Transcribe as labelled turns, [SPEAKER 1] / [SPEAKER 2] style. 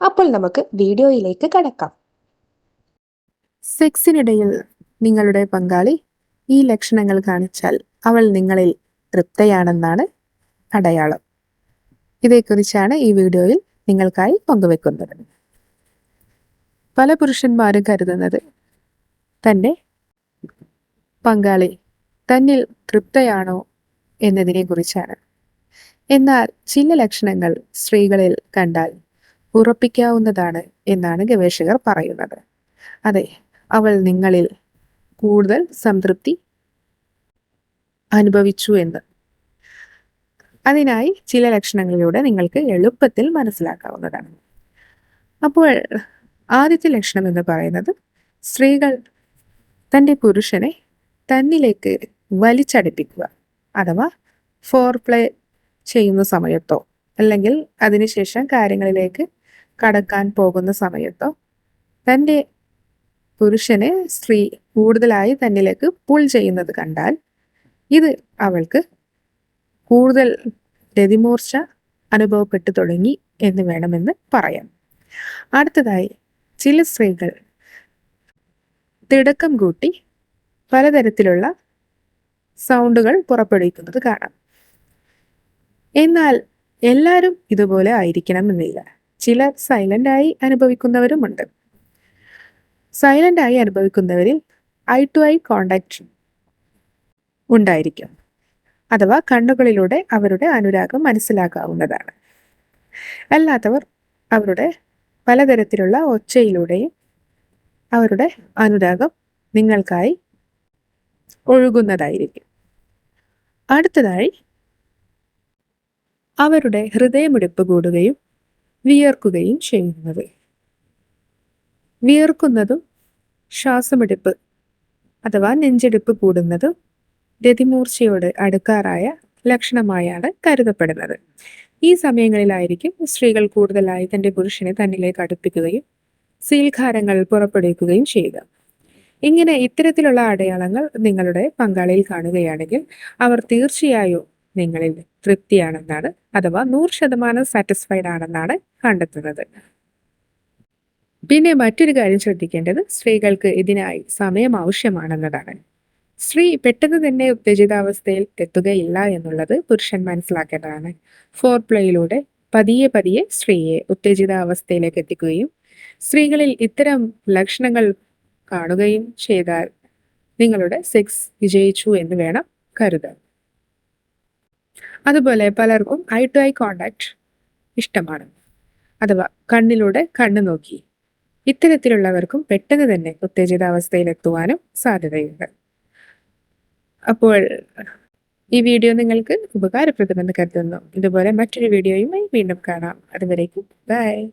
[SPEAKER 1] അപ്പോൾ നമുക്ക് വീഡിയോയിലേക്ക് കടക്കാം.
[SPEAKER 2] സെക്സിനിടയിൽ നിങ്ങളുടെ പങ്കാളി ഈ ലക്ഷണങ്ങൾ കാണിച്ചാൽ അവൾ നിങ്ങളിൽ തൃപ്തയാണെന്നാണ് അടയാളം. ഇതേക്കുറിച്ചാണ് ഈ വീഡിയോയിൽ നിങ്ങൾക്കായി പങ്കുവെക്കുന്നത്. പല പുരുഷന്മാരും കരുതുന്നത് തന്റെ പങ്കാളി തന്നിൽ തൃപ്തയാണോ എന്നതിനെ കുറിച്ചാണ് എന്നാൽ ചില ലക്ഷണങ്ങൾ സ്ത്രീകളിൽ കണ്ടാൽ ഉറപ്പിക്കാവുന്നതാണ് എന്നാണ് ഗവേഷകർ പറയുന്നത്. അതെ അവൾ നിങ്ങളിൽ കൂടുതൽ സംതൃപ്തി അനുഭവിച്ചു എന്ന്. അതിനായി ചില ലക്ഷണങ്ങളിലൂടെ നിങ്ങൾക്ക് എളുപ്പത്തിൽ മനസ്സിലാക്കാവുന്നതാണ്. അപ്പോൾ ആദ്യത്തെ ലക്ഷണം എന്ന് പറയുന്നത് സ്ത്രീകൾ തന്റെ പുരുഷനെ തന്നിലേക്ക് വലിച്ചടിപ്പിക്കുക അഥവാ ഫോർ പ്ലേ ചെയ്യുന്ന സമയത്തോ അല്ലെങ്കിൽ അതിനുശേഷം കാര്യങ്ങളിലേക്ക് കടക്കാൻ പോകുന്ന സമയത്തോ തന്റെ പുരുഷനെ സ്ത്രീ കൂടുതലായി തന്നിലേക്ക് പുൾ ചെയ്യുന്നത് കണ്ടാൽ ഇത് അവൾക്ക് കൂടുതൽ രതിമൂർച്ച അനുഭവപ്പെട്ടു തുടങ്ങി എന്ന് വേണമെന്ന് പറയാം. അടുത്തതായി ചില സ്ത്രീകൾ തിടക്കം കൂട്ടി പലതരത്തിലുള്ള സൗണ്ടുകൾ പുറപ്പെടുവിക്കുന്നത് കാണാം. എന്നാൽ എല്ലാവരും ഇതുപോലെ ആയിരിക്കണമെന്നില്ല. ചിലർ സൈലന്റായി അനുഭവിക്കുന്നവരുമുണ്ട്. സൈലന്റായി അനുഭവിക്കുന്നവരിൽ ഐ ടു ഐ കോണ്ടാക്ട് ഉണ്ടായിരിക്കും. അഥവാ കണ്ണുകളിലൂടെ അവരുടെ അനുരാഗം മനസ്സിലാക്കാവുന്നതാണ്. അല്ലാത്തവർ അവരുടെ പലതരത്തിലുള്ള ഒച്ചയിലൂടെയും അവരുടെ അനുരാഗം നിങ്ങൾക്കായി ഒഴുകുന്നതായിരിക്കും. അടുത്തതായി അവരുടെ ഹൃദയമിടിപ്പ് കൂടുകയും വിയർക്കുകയും ചെയ്യുന്നത്. വിയർക്കുന്നതും ശ്വാസമെടുപ്പ് അഥവാ നെഞ്ചെടുപ്പ് കൂടുന്നതും രതിമൂർച്ചയോട് അടുക്കാറായ ലക്ഷണമായാണ് കരുതപ്പെടുന്നത്. ഈ സമയങ്ങളിലായിരിക്കും സ്ത്രീകൾ കൂടുതലായി തന്റെ പുരുഷനെ തന്നിലേക്ക് അടുപ്പിക്കുകയും സീൽഖാരങ്ങൾ പുറപ്പെടുവിക്കുകയും ചെയ്യുക. ഇങ്ങനെ ഇത്തരത്തിലുള്ള അടയാളങ്ങൾ നിങ്ങളുടെ പങ്കാളിയിൽ കാണുകയാണെങ്കിൽ അവർ തീർച്ചയായും നിങ്ങളിൽ തൃപ്തിയാണെന്നാണ് അഥവാ നൂറ് ശതമാനം സാറ്റിസ്ഫൈഡ് ആണെന്നാണ് കണ്ടെത്തുന്നത്. പിന്നെ മറ്റൊരു കാര്യം ശ്രദ്ധിക്കേണ്ടത് സ്ത്രീകൾക്ക് ഇതിനായി സമയം ആവശ്യമാണെന്നതാണ്. സ്ത്രീ പെട്ടെന്ന് തന്നെ ഉത്തേജിതാവസ്ഥയിൽ എത്തുകയില്ല എന്നുള്ളത് പുരുഷൻ മനസ്സിലാക്കേണ്ടതാണ്. ഫോർ പ്ലേയിലൂടെ പതിയെ പതിയെ സ്ത്രീയെ ഉത്തേജിതാവസ്ഥയിലേക്ക് എത്തിക്കുകയും സ്ത്രീകളിൽ ഇത്തരം ലക്ഷണങ്ങൾ കാണുകയും ചെയ്താൽ നിങ്ങളുടെ സെക്സ് വിജയിച്ചു എന്ന് വേണം കരുതാൻ. അതുപോലെ പലർക്കും ഐ ടു ഐ കോണ്ടാക്ട് ഇഷ്ടമാണ്. അഥവാ കണ്ണിലൂടെ കണ്ണു നോക്കി. ഇത്തരത്തിലുള്ളവർക്കും പെട്ടെന്ന് തന്നെ ഉത്തേജിതാവസ്ഥയിലെത്തുവാനും സാധ്യതയുണ്ട്. അപ്പോൾ ഈ വീഡിയോ നിങ്ങൾക്ക് ഉപകാരപ്രദമെന്ന് കരുതുന്നു. ഇതുപോലെ മറ്റൊരു വീഡിയോയുമായി വീണ്ടും കാണാം. അതുവരേക്കും ബൈ.